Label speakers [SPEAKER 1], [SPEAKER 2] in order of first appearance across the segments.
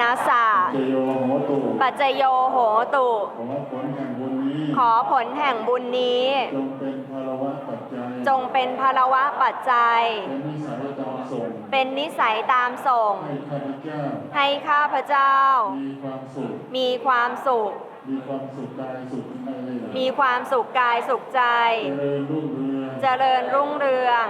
[SPEAKER 1] นาสะ
[SPEAKER 2] เจโยโหตุ
[SPEAKER 1] ปัจจโยโหตุ
[SPEAKER 2] ขอผลแห่งบุญนี้
[SPEAKER 1] ขอผลแห่งบุญนี้
[SPEAKER 2] จงเป็นภารวะปัจจัย
[SPEAKER 1] จงเป็นภารวะปัจจัย
[SPEAKER 2] เป็นนิสัยตามส่ง
[SPEAKER 1] เป็นนิสัยตามส่ง
[SPEAKER 2] ให้ข้าพเจ้า
[SPEAKER 1] ให้ข้าพเจ้า
[SPEAKER 2] มีความสุข
[SPEAKER 1] มีความสุข
[SPEAKER 2] มีความสุขกายสุขใจ
[SPEAKER 1] มีความสุขกายสุขใจ
[SPEAKER 2] เจริญรุ่งเรือง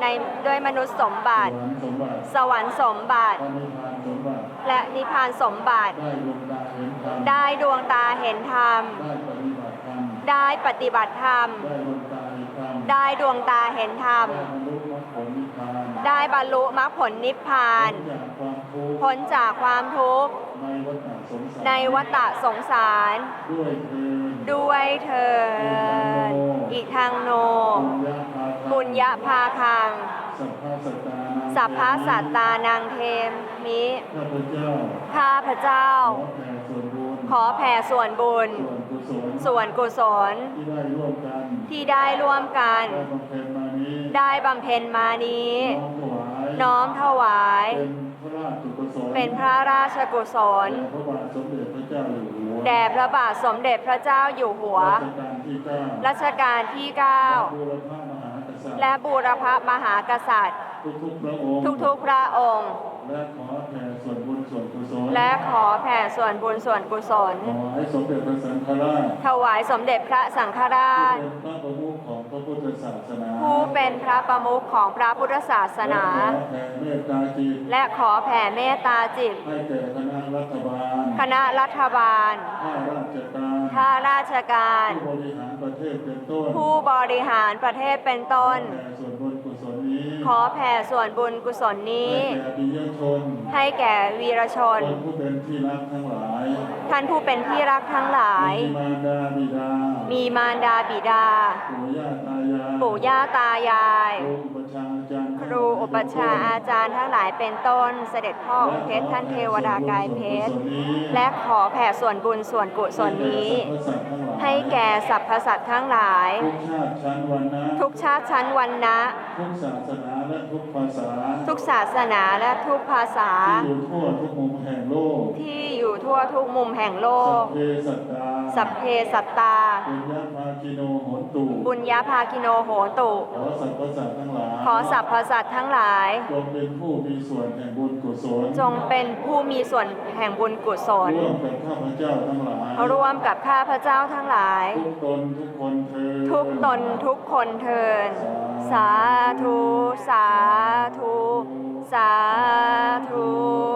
[SPEAKER 1] เจริญรุ่งเรือง
[SPEAKER 2] ด้วยมนุษย์สมบัติ
[SPEAKER 1] ในด้วยมนุษย์สมบัติ
[SPEAKER 2] สวรรค์สมบัติ
[SPEAKER 1] สวรรค์สมบัติ
[SPEAKER 2] พระนิพพานสมบัติ
[SPEAKER 1] และนิพพานสมบัติ
[SPEAKER 2] ได้ดวงตาเห็นธรรม
[SPEAKER 1] ได้ดวงตาเห็นธรรม
[SPEAKER 2] ได้ปฏิบัติธรรม
[SPEAKER 1] ได้ปฏิบัติธรรม
[SPEAKER 2] ได้ดวงตาเห็นธรรม
[SPEAKER 1] ได้ดวงตาเห็นธรรม
[SPEAKER 2] ได้บรรลุมรรคผลนิพพาน
[SPEAKER 1] ได้บรรลุมรรคผลนิพพาน
[SPEAKER 2] พ้นจากความทุกข์
[SPEAKER 1] พ้นจากความทุกข์
[SPEAKER 2] ในวัฏสงสาร
[SPEAKER 1] ในวัฏสงสาร
[SPEAKER 2] ด้วยเถิด
[SPEAKER 1] ด้วยเถิดอิทังโน
[SPEAKER 2] บุ ญญาภา
[SPEAKER 1] บุญยะพาคัง
[SPEAKER 2] สัพพะสัตตานัง
[SPEAKER 1] สัพพะสัตตานังเทมิ
[SPEAKER 2] ข้าพเจ้า
[SPEAKER 1] ข้าพเจ้า
[SPEAKER 2] ขอแผ่ส่วนบุญ
[SPEAKER 1] ขอแผ่ส่วนบุญ
[SPEAKER 2] ส่วนกุศล
[SPEAKER 1] ส่วนกุศล
[SPEAKER 2] ที่ได้ร่วมกัน
[SPEAKER 1] ที่ได้ร่วมกัน
[SPEAKER 2] ได้บำเพ็ญมานี้
[SPEAKER 1] ได้บำเพ็ญมานี้
[SPEAKER 2] น้อมถวาย
[SPEAKER 1] น้อมถวาย
[SPEAKER 2] เป็นพระราชกุศล
[SPEAKER 1] เป็นพระราชกุศล
[SPEAKER 2] แด่พระบาทสมเด็จพระเจ้าอยู่หัว
[SPEAKER 1] แด่พระบาทสมเด็จพระเจ้าอยู่หัว
[SPEAKER 2] รัชกาลที่
[SPEAKER 1] รัชกาลที่ 9 และบูรพมหากษัตริย์
[SPEAKER 2] ทุกๆพระองค์
[SPEAKER 1] ทุกๆพระองค์
[SPEAKER 2] และขอแผ่ส่วนบุญส่วนกุศล
[SPEAKER 1] และขอแผ่ส่วนบุญส่วนกุศล
[SPEAKER 2] ขอให้สมเด็จพระสังฆราช
[SPEAKER 1] ถวายสมเด็จพระสังฆราช
[SPEAKER 2] เป็นพระประมุขของพระพุทธศาสนา
[SPEAKER 1] ผู้เป็นพระประมุขของพระพุทธศาสนา
[SPEAKER 2] และขอแผ่เมตตาจิต
[SPEAKER 1] และขอแผ่เมตตาจิต
[SPEAKER 2] ให้แก่คณะรัฐบาล
[SPEAKER 1] คณะรัฐบาล
[SPEAKER 2] ข้าราชการ
[SPEAKER 1] ข้าราชการ
[SPEAKER 2] ผู้บริหารประเทศเป็นต้น
[SPEAKER 1] ผู้บริหารประเทศเป็นต้น
[SPEAKER 2] ขอแผ่ส่วนบุญกุศลนี้
[SPEAKER 1] ขอแผ่ส่วนบุญกุศลนี้
[SPEAKER 2] ให้แก่ดิยชน
[SPEAKER 1] ให้แก่วีรชน
[SPEAKER 2] คนผู้เป็นที่รักทั้งหลาย
[SPEAKER 1] ท่านผู้เป็นที่รักทั้งหลาย
[SPEAKER 2] มีมารดาบิดา
[SPEAKER 1] มีมารดาบิดา
[SPEAKER 2] ปู่ย่าตายาย อุปชฌาย์อาจารย์
[SPEAKER 1] ครูอุปชฌาย์อาจารย์ทั้งหลายเป็นต้น เสด็จพ่อองค์เพชรท่านเทวดากายเพชรและ
[SPEAKER 2] และ
[SPEAKER 1] ขอแผ่ส่วนบุญส่วนกุศลนี้ ให้แก่สรรพสัตว์ทั้งหลาย
[SPEAKER 2] ทุกชาติชั้นวรรณะ
[SPEAKER 1] ทุกชาติชั้นวรรณะ
[SPEAKER 2] ทุกศาสนาและทุกภาษา
[SPEAKER 1] ทุกศาสนาและทุกภาษา
[SPEAKER 2] ที่อยู่ทั่วทุกมุมแห่งโลก
[SPEAKER 1] ที่อยู่ทั่วทุกมุมแห่งโล
[SPEAKER 2] สั
[SPEAKER 1] ก
[SPEAKER 2] พเพสัตตา
[SPEAKER 1] สัพเพสัตตา
[SPEAKER 2] ปุญญาภาคิโนโหนตุ
[SPEAKER 1] บุญญาภาคิโนโหตุ
[SPEAKER 2] ขอสรรพสัตว์ทั้งหลาย
[SPEAKER 1] ขอสรรพสัตว์ทั้งหลาย
[SPEAKER 2] จงเป็นผู้มีส่วนแห่งบุญกุศล
[SPEAKER 1] จงเป็นผู้มีส่วนแห่งบุญกุศล
[SPEAKER 2] ร่วมกับข้าพเจ้าทั้งหลาย
[SPEAKER 1] ร่วมกับข้าพเจ้าทั้งหลาย
[SPEAKER 2] ทุกตนทุกคนเธอญ
[SPEAKER 1] ทุกตนทุกคนเทินสาธุ สาธุ สาธุ